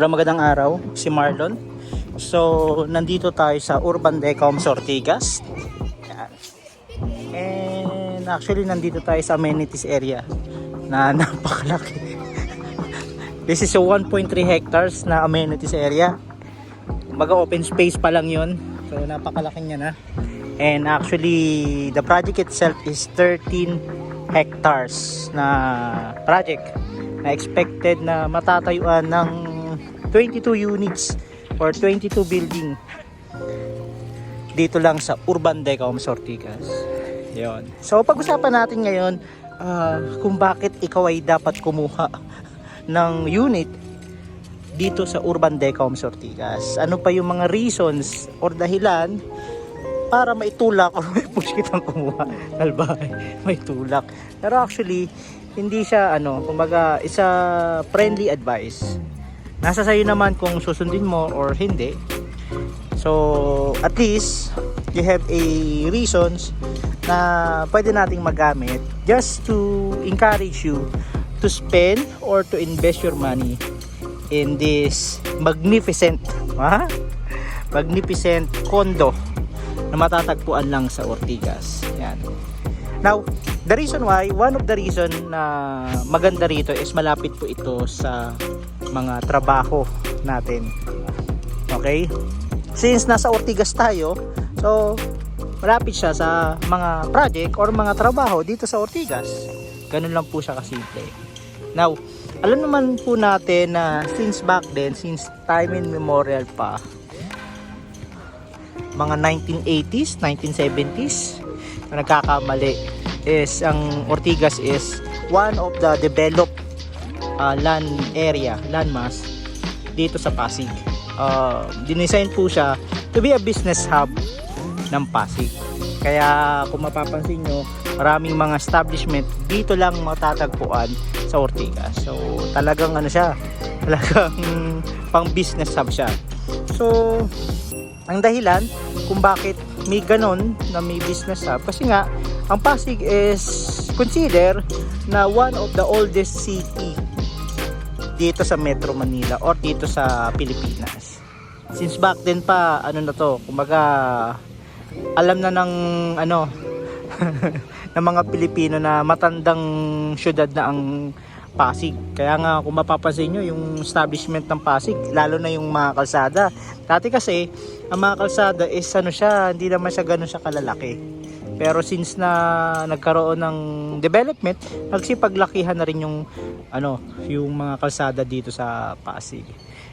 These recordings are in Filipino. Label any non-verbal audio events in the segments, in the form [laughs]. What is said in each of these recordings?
Hello, magandang araw. Si Marlon. So, nandito tayo sa Urban Decom Sortigas. Yan. And actually, nandito tayo sa amenities area na [laughs] napakalaki. This is a 1.3 hectares na amenities area. Kumbaga open space pa lang yun. So, napakalaki niya na. And actually, the project itself is 13 hectares na project na expected na matatayuan ng 22 units or 22 building dito lang sa Urban Decom Sortigas. Yon. So pag-usapan natin ngayon ah, kung bakit ikaw ay dapat kumuha [laughs] ng unit dito sa Urban Decom Sortigas. Ano pa yung mga reasons or dahilan para maitulak or [laughs] may push kitang kumuha ng bahay. May tulak. Pero actually, hindi siya ano, kumbaga isa friendly advice. Nasa sayo naman kung susundin mo or hindi. So, at least you have a reasons na pwede nating magamit just to encourage you to spend or to invest your money in this magnificent, ha? Magnificent condo na matatagpuan lang sa Ortigas. Yan. Now, the reason why, one of the reason na maganda rito is malapit po ito sa mga trabaho natin. Okay? Since nasa Ortigas tayo, so malapit siya sa mga project or mga trabaho dito sa Ortigas. Ganun lang po siya kasimple. Now, alam naman po natin na since back then, since time immemorial pa, mga 1980s, 1970s, na nagkakamali is ang Ortigas is one of the developed uh, land area, landmass dito sa Pasig. Uh, dinesign po siya to be a business hub ng Pasig. Kaya kung mapapansin nyo, maraming mga establishment dito lang matatagpuan sa Ortigas. So talagang ano siya, [laughs] talagang pang business hub siya. So ang dahilan kung bakit may ganon na may business hub kasi nga ang Pasig is consider na one of the oldest city dito sa Metro Manila or dito sa Pilipinas. Since back then pa ano na to, kumbaga alam na ng ano [laughs] ng mga Pilipino na matandang syudad na ang Pasig. Kaya nga kung mapapansin nyo yung establishment ng Pasig, lalo na yung mga kalsada. Dati kasi, ang mga kalsada is ano siya, hindi naman siya ganun siya kalalaki. Pero since na nagkaroon ng development, nagsipaglakihan na rin yung ano, yung mga kalsada dito sa Pasig.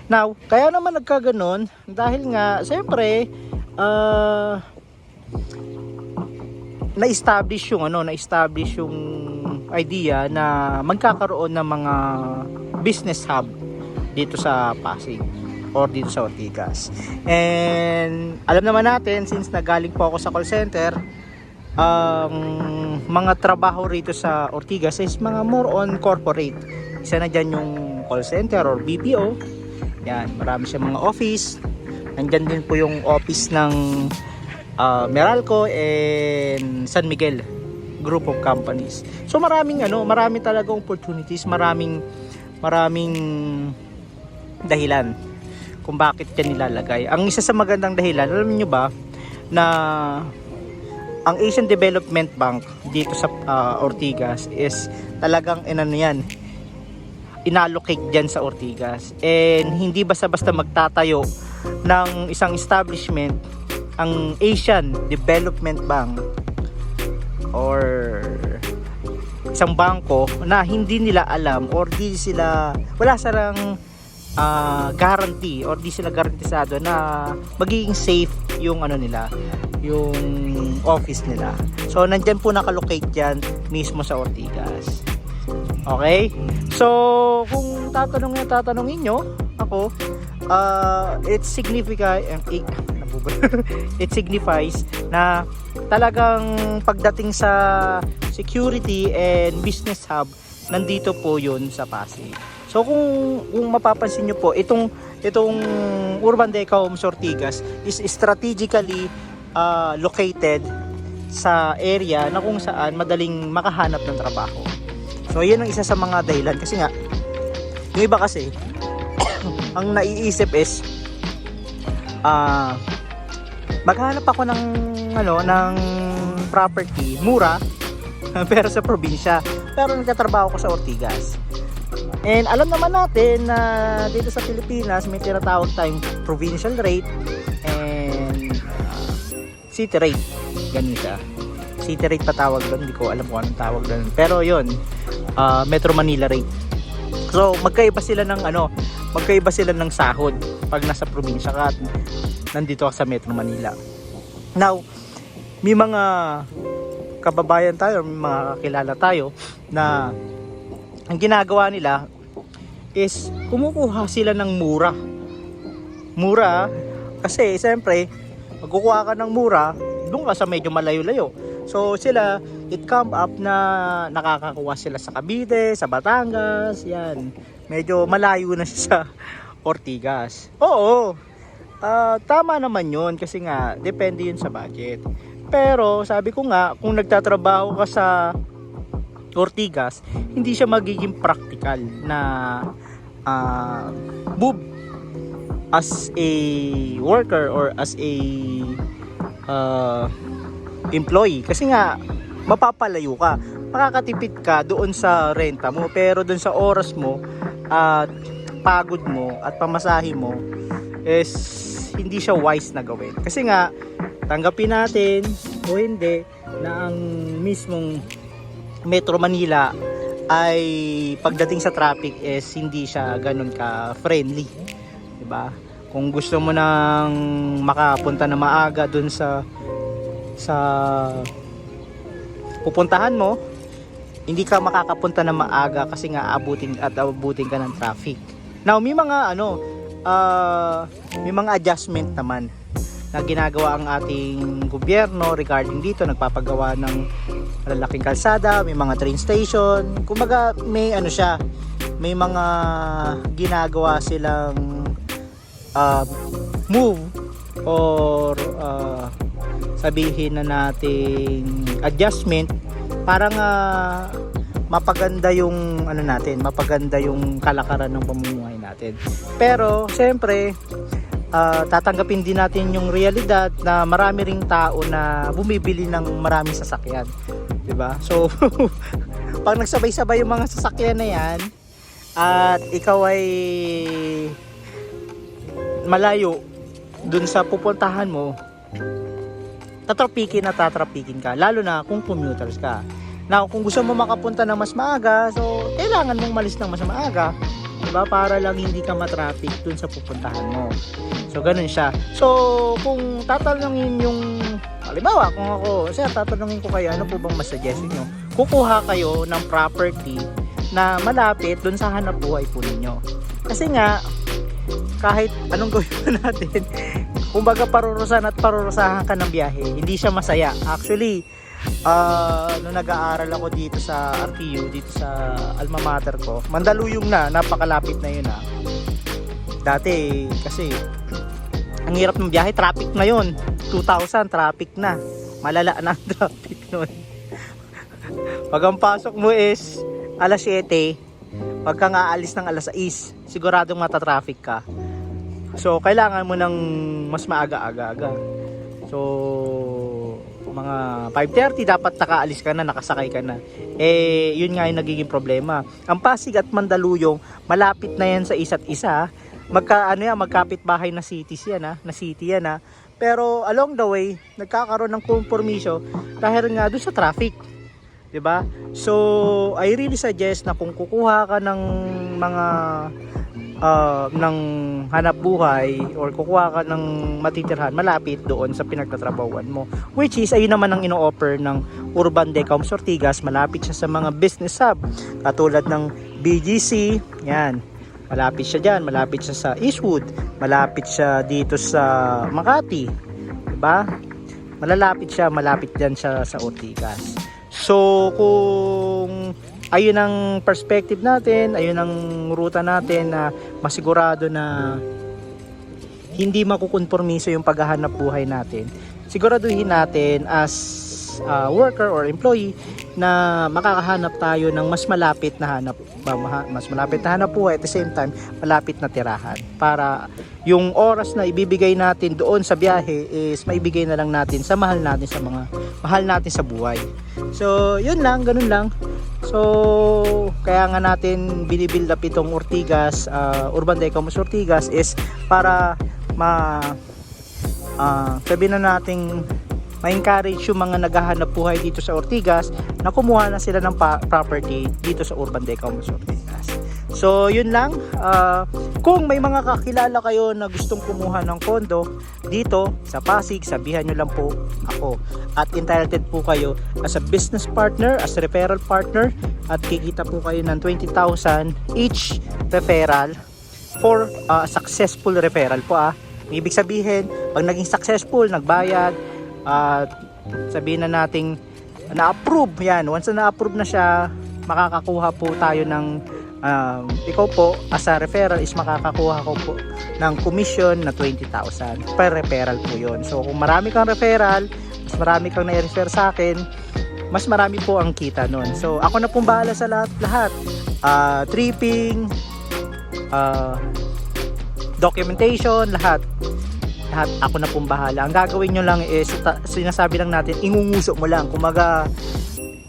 Now, kaya naman nagkaganon dahil nga siyempre uh, na-establish yung ano, na-establish yung idea na magkakaroon ng mga business hub dito sa Pasig or dito sa Ortigas. And alam naman natin since nagaling po ako sa call center, ang mga trabaho rito sa Ortigas is mga more on corporate. Isa na dyan yung call center or BPO. Yan, marami siya mga office. Nandyan din po yung office ng uh, Meralco and San Miguel group of companies. So maraming ano, marami talagang opportunities, maraming maraming dahilan kung bakit yan nilalagay. Ang isa sa magandang dahilan, alam niyo ba na ang Asian Development Bank dito sa uh, Ortigas is talagang inano yan inallocate dyan sa Ortigas. And hindi basta-basta magtatayo ng isang establishment ang Asian Development Bank or isang bangko na hindi nila alam or di sila wala sarang uh, guarantee or di sila garantisado na magiging safe yung ano nila yung office nila. So nandyan po nakalocate dyan mismo sa Ortigas. Okay? So kung tatanungin tatanungin nyo ako uh, it significa [laughs] eh, [laughs] it signifies na talagang pagdating sa security and business hub nandito po yun sa Pasig. So kung kung mapapansin niyo po itong itong Urban Decom Sortigas is strategically uh, located sa area na kung saan madaling makahanap ng trabaho. So yun ang isa sa mga dahilan. Kasi nga yung iba kasi [coughs] ang naiisip is ah maghanap ako ng ano ng property mura [laughs] pero sa probinsya. Pero nagtatrabaho ko sa Ortigas and alam naman natin na dito sa Pilipinas may tinatawag tayong provincial rate and ah, city rate. Ganun siya. City rate pa tawag doon hindi ko alam kung anong tawag doon. Pero yon ah, Metro Manila rate. So magkaiba sila ng ano magkaiba sila ng sahod pag nasa probinsya ka at nandito ka sa Metro Manila. Now may mga kababayan tayo may mga kakilala tayo na ang ginagawa nila is kumukuha sila ng mura. Mura kasi siyempre magkukuha ka ng mura doon ka sa medyo malayo-layo. So sila it come up na nakakakuha sila sa Cavite sa Batangas yan. Medyo malayo na siya [laughs] sa Ortigas. Oo ah, tama naman yun kasi nga depende yun sa budget. Pero sabi ko nga kung nagtatrabaho ka sa Ortigas hindi siya magiging practical na ah, move as a worker or as a uh, employee. Kasi nga mapapalayo ka. Makakatipid ka doon sa renta mo pero doon sa oras mo at pagod mo at pamasahe mo is hindi siya wise na gawin. Kasi nga tanggapin natin o hindi na ang mismong Metro Manila ay pagdating sa traffic is hindi siya ganun ka friendly 'di ba? Kung gusto mo nang makapunta na maaga dun sa sa pupuntahan mo, hindi ka makakapunta na maaga kasi nga abutin at abutin ka ng traffic. Now, may mga ano, ah, may mga adjustment naman na ginagawa ang ating gobyerno regarding dito, nagpapagawa ng malalaking kalsada, may mga train station, kumbaga may ano siya, may mga ginagawa silang uh, move or uh, sabihin na nating adjustment para nga mapaganda yung ano natin, mapaganda yung kalakaran ng pamumuhay natin. Pero siyempre, ah, tatanggapin din natin yung realidad na marami ring tao na bumibili ng maraming sasakyan. 'Di ba? So [laughs] pag nagsabay-sabay yung mga sasakyan na 'yan at ikaw ay malayo dun sa pupuntahan mo, tatrapikin na tatrapikin ka. Lalo na kung commuters ka. Now, kung gusto mo makapunta ng mas maaga, so kailangan mong malis ng mas maaga. Diba? Para lang hindi ka matraffic dun sa pupuntahan mo. So, ganun siya. So, kung tatanungin yung, halimbawa, kung ako, sir, tatanungin ko kayo, ano po bang mas suggestion nyo? Kukuha kayo ng property na malapit dun sa hanap buhay po ninyo. Kasi nga, kahit anong [laughs] gawin natin, kumbaga parurusan at parurusahan ka ng biyahe, hindi siya masaya. Actually, ah nung nag-aaral ako dito sa RTU, dito sa alma mater ko, Mandaluyong na, napakalapit na yun ah. Dati, kasi, ang hirap ng biyahe, traffic na yun. 2,000, traffic na. Malala na ang [laughs] traffic nun. Pag ang pasok mo is alas 7, pag ka nga alis ng alas 6, siguradong matatraffic ka. So, kailangan mo ng mas maaga-aga-aga. So, mga 5.30 dapat nakaalis ka na, nakasakay ka na. Eh, yun nga yung nagiging problema. Ang Pasig at Mandaluyong, malapit na yan sa isa't isa. Magka, ano yan, magkapit bahay na cities yan ha, na city yan ha. Pero along the way, nagkakaroon ng kompromiso dahil nga doon sa traffic. 'di ba? So, I really suggest na kung kukuha ka ng mga uh, ng hanap buhay or kukuha ka ng matitirhan malapit doon sa pinagtatrabahuan mo. Which is, ayun naman ang ino-offer ng Urban Decom Sortigas. Malapit siya sa mga business hub. Katulad ng BGC, yan. Malapit siya dyan. Malapit siya sa Eastwood. Malapit siya dito sa Makati. Diba? Malalapit siya. Malapit dyan siya sa Ortigas. So, kung ayun ang perspective natin, ayun ang ruta natin na masigurado na hindi makukonformiso yung paghahanap buhay natin. Siguraduhin natin as uh, worker or employee na makakahanap tayo ng mas malapit na hanap mas malapit na hanap buhay at the same time malapit na tirahan para yung oras na ibibigay natin doon sa biyahe is maibigay na lang natin sa mahal natin sa mga mahal natin sa buhay. So, yun lang, ganun lang. So, kaya nga natin binibuild up itong Ortigas, uh, Urban Decomos Ortigas is para ma ah sabihin na nating ma-encourage yung mga naghahanap buhay dito sa Ortigas na kumuha na sila ng property dito sa Urban Decomos Ortigas. So, yun lang. Ah, kung may mga kakilala kayo na gustong kumuha ng kondo dito sa Pasig, sabihan nyo lang po ako. At entitled po kayo as a business partner, as a referral partner at kikita po kayo ng 20,000 each referral for uh, successful referral po ah. Ibig sabihin, pag naging successful, nagbayad, at sabihin na nating na-approve yan. Once na na-approve na siya, makakakuha po tayo ng um, ikaw po as a referral is makakakuha ko po ng commission na 20,000 per referral po yon So kung marami kang referral, mas marami kang na-refer sa akin, mas marami po ang kita nun. So ako na pong bahala sa lahat. lahat. Ah, tripping, ah, documentation, lahat. Lahat ako na pong bahala. Ang gagawin nyo lang is, sinasabi lang natin, ingunguso mo lang. Kumaga,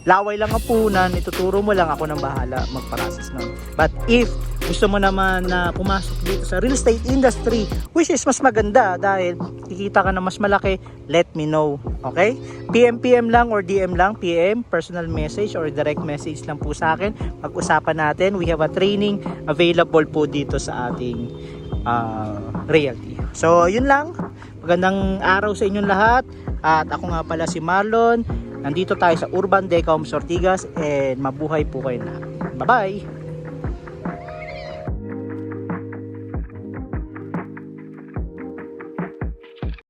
laway lang ang punan, ituturo mo lang ako nang bahala magparasis nun. But if gusto mo naman na pumasok dito sa real estate industry, which is mas maganda dahil kikita ka na mas malaki, let me know. Okay? PM PM lang or DM lang, PM, personal message or direct message lang po sa akin. Pag-usapan natin, we have a training available po dito sa ating uh, realty. So, yun lang. Magandang araw sa inyong lahat. At ako nga pala si Marlon. Nandito tayo sa Urban Decom Sortigas and mabuhay po kayo lahat. Bye-bye!